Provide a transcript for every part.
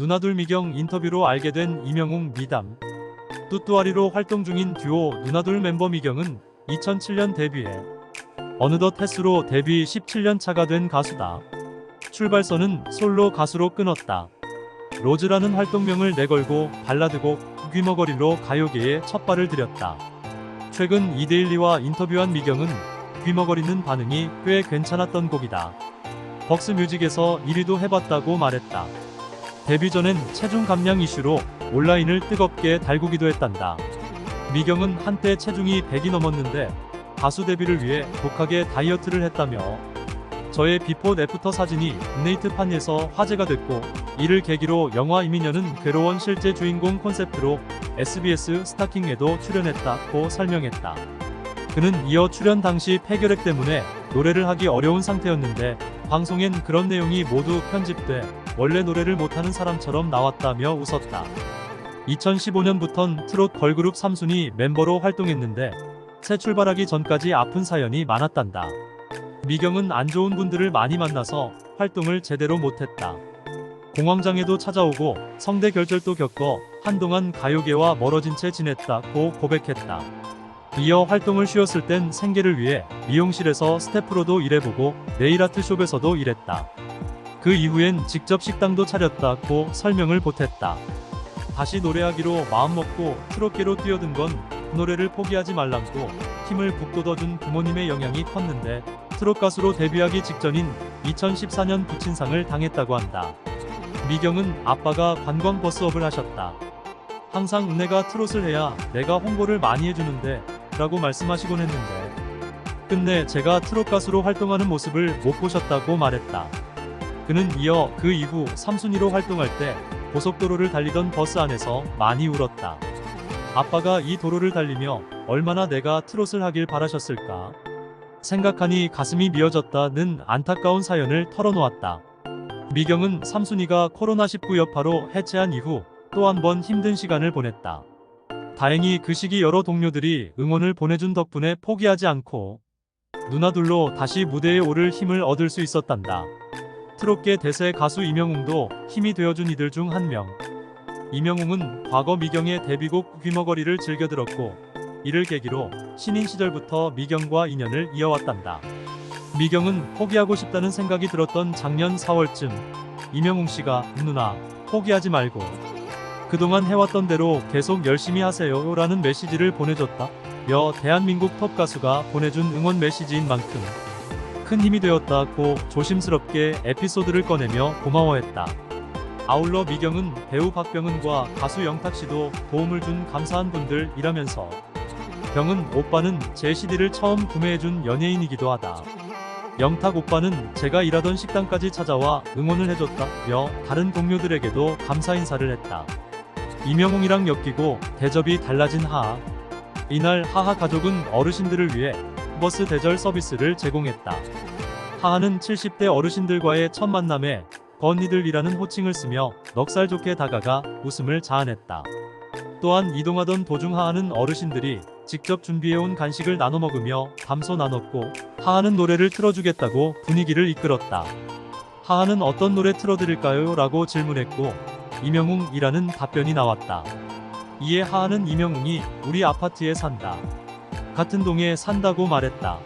누나둘 미경 인터뷰로 알게 된 이명웅 미담. 뚜뚜아리로 활동 중인 듀오 누나둘 멤버 미경은 2007년 데뷔해 어느덧 햇수로 데뷔 17년 차가 된 가수다. 출발선은 솔로 가수로 끊었다. 로즈라는 활동명을 내걸고 발라드곡 귀머거리로 가요계에 첫 발을 들였다. 최근 이데일리와 인터뷰한 미경은 귀머거리는 반응이 꽤 괜찮았던 곡이다. 벅스 뮤직에서 1위도 해봤다고 말했다. 데뷔 전엔 체중 감량 이슈로 온라인을 뜨겁게 달구기도 했단다. 미경은 한때 체중이 100이 넘었는데 가수 데뷔를 위해 독하게 다이어트를 했다며 저의 비포 애프터 사진이 네이트판에서 화제가 됐고 이를 계기로 영화 이민녀는 괴로운 실제 주인공 콘셉트로 SBS 스타킹에도 출연했다고 설명했다. 그는 이어 출연 당시 폐결핵 때문에 노래를 하기 어려운 상태였는데 방송엔 그런 내용이 모두 편집돼 원래 노래를 못하는 사람처럼 나왔다며 웃었다. 2015년부턴 트롯 걸그룹 삼순이 멤버로 활동했는데 새 출발하기 전까지 아픈 사연이 많았단다. 미경은 안 좋은 분들을 많이 만나서 활동을 제대로 못했다. 공황장애도 찾아오고 성대 결절도 겪어 한동안 가요계와 멀어진 채 지냈다고 고백했다. 이어 활동을 쉬었을 땐 생계를 위해 미용실에서 스태프로도 일해보고 네일 아트숍에서도 일했다. 그 이후엔 직접 식당도 차렸다고 설명을 보탰다. 다시 노래하기로 마음먹고 트롯계로 뛰어든 건 노래를 포기하지 말라고 힘을 북돋워준 부모님의 영향이 컸는데 트롯 가수로 데뷔하기 직전인 2014년 부친상을 당했다고 한다. 미경은 아빠가 관광버스업을 하셨다. 항상 은혜가 트롯을 해야 내가 홍보를 많이 해주는데 라고 말씀하시곤 했는데 끝내 제가 트롯 가수로 활동하는 모습을 못 보셨다고 말했다. 그는 이어 그 이후 삼순위로 활동할 때 고속도로를 달리던 버스 안에서 많이 울었다. 아빠가 이 도로를 달리며 얼마나 내가 트롯을 하길 바라셨을까. 생각하니 가슴이 미어졌다는 안타까운 사연을 털어놓았다. 미경은 삼순이가 코로나19 여파로 해체한 이후 또 한 번 힘든 시간을 보냈다. 다행히 그 시기 여러 동료들이 응원을 보내준 덕분에 포기하지 않고 누나둘로 다시 무대에 오를 힘을 얻을 수 있었단다. 트롯계 대세 가수 이명웅도 힘이 되어준 이들 중 한 명. 이명웅은 과거 미경의 데뷔곡 귀머거리를 즐겨 들었고 이를 계기로 신인 시절부터 미경과 인연을 이어왔단다. 미경은 포기하고 싶다는 생각이 들었던 작년 4월쯤 이명웅 씨가 누나 포기하지 말고 그동안 해왔던 대로 계속 열심히 하세요 라는 메시지를 보내줬다. 며 대한민국 톱 가수가 보내준 응원 메시지인 만큼 큰 힘이 되었다고 조심스럽게 에피소드를 꺼내며 고마워했다. 아울러 미경은 배우 박병은과 가수 영탁 씨도 도움을 준 감사한 분들이라면서 병은 오빠는 제 CD를 처음 구매해준 연예인이기도 하다. 영탁 오빠는 제가 일하던 식당까지 찾아와 응원을 해줬다며 다른 동료들에게도 감사 인사를 했다. 이명웅이랑 엮이고 대접이 달라진 하하. 이날 하하 가족은 어르신들을 위해 버스 대절 서비스를 제공했다. 하하는 70대 어르신들과의 첫 만남에 건니들이라는 호칭을 쓰며 넉살 좋게 다가가 웃음을 자아냈다. 또한 이동하던 도중 하하는 어르신들이 직접 준비해온 간식을 나눠 먹으며 담소 나눴고 하하는 노래를 틀어주겠다고 분위기를 이끌었다. 하하는 어떤 노래 틀어드릴까요? 라고 질문했고 이명웅이라는 답변이 나왔다. 이에 하하는 이명웅이 우리 아파트에 산다. 같은 동에 산다고 말했다.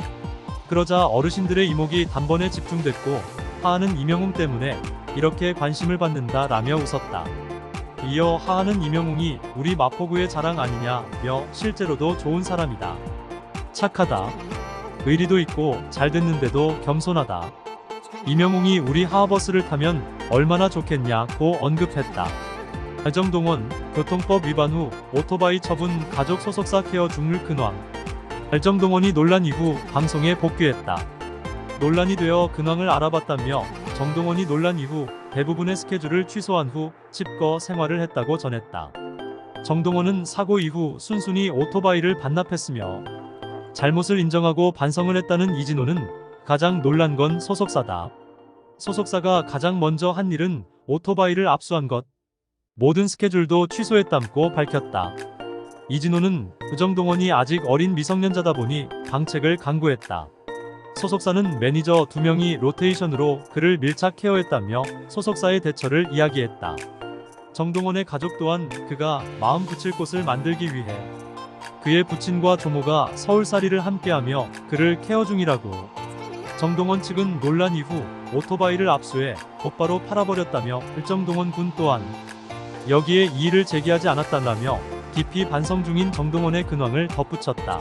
그러자 어르신들의 이목이 단번에 집중됐고 하하는 이명웅 때문에 이렇게 관심을 받는다 라며 웃었다. 이어 하하는 이명웅이 우리 마포구의 자랑 아니냐며 실제로도 좋은 사람이다. 착하다. 의리도 있고 잘 됐는데도 겸손하다. 이명웅이 우리 하하버스를 타면 얼마나 좋겠냐고 언급했다. 알정동원 교통법 위반 후 오토바이 처분 가족 소속사 케어 중물 근황. 알정동원이 논란 이후 방송에 복귀했다. 논란이 되어 근황을 알아봤다며 정동원이 논란 이후 대부분의 스케줄을 취소한 후 집거 생활을 했다고 전했다. 정동원은 사고 이후 순순히 오토바이를 반납했으며 잘못을 인정하고 반성을 했다는 이진호는 가장 놀란 건 소속사다. 소속사가 가장 먼저 한 일은 오토바이를 압수한 것. 모든 스케줄도 취소했다고 밝혔다. 이진호는 의정동원이 아직 어린 미성년자다 보니 방책을 강구했다. 소속사는 매니저 2명이 로테이션으로 그를 밀착 케어했다며 소속사의 대처를 이야기했다. 정동원의 가족 또한 그가 마음 붙일 곳을 만들기 위해 그의 부친과 조모가 서울살이를 함께하며 그를 케어 중이라고 정동원 측은 논란 이후 오토바이를 압수해 곧바로 팔아버렸다며 일정동원 군 또한 여기에 이의를 제기하지 않았다라며 깊이 반성 중인 정동원의 근황을 덧붙였다.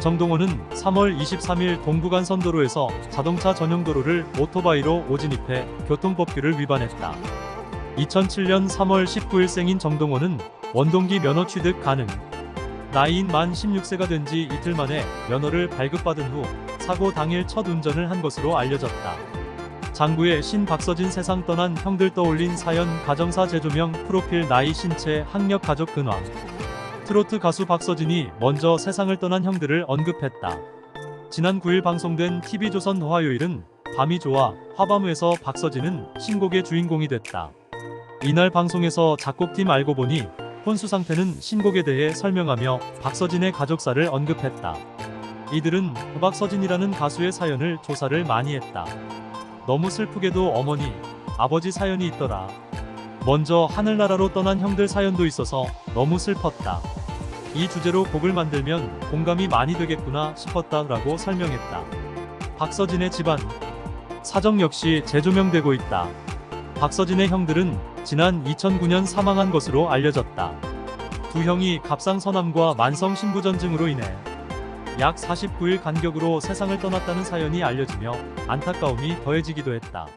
정동원은 3월 23일 동부간 선도로에서 자동차 전용 도로를 오토바이로 오진입해 교통법규를 위반했다. 2007년 3월 19일 생인 정동원은 원동기 면허 취득 가능. 나이인 만 16세가 된 지 이틀 만에 면허를 발급받은 후 사고 당일 첫 운전을 한 것으로 알려졌다. 장구의 신 박서진 세상 떠난 형들 떠올린 사연 가정사 재조명 프로필 나이 신체 학력 가족 근황 트로트 가수 박서진이 먼저 세상을 떠난 형들을 언급했다. 지난 9일 방송된 TV조선 화요일은 밤이 좋아 화밤에서 박서진은 신곡의 주인공이 됐다. 이날 방송에서 작곡팀 알고 보니 혼수 상태는 신곡에 대해 설명하며 박서진의 가족사를 언급했다. 이들은 박서진이라는 가수의 사연을 조사를 많이 했다. 너무 슬프게도 어머니, 아버지 사연이 있더라. 먼저 하늘나라로 떠난 형들 사연도 있어서 너무 슬펐다. 이 주제로 곡을 만들면 공감이 많이 되겠구나 싶었다 라고 설명했다. 박서진의 집안 사정 역시 재조명되고 있다. 박서진의 형들은 지난 2009년 사망한 것으로 알려졌다. 두 형이 갑상선암과 만성 신부전증으로 인해 약 49일 간격으로 세상을 떠났다는 사연이 알려지며 안타까움이 더해지기도 했다.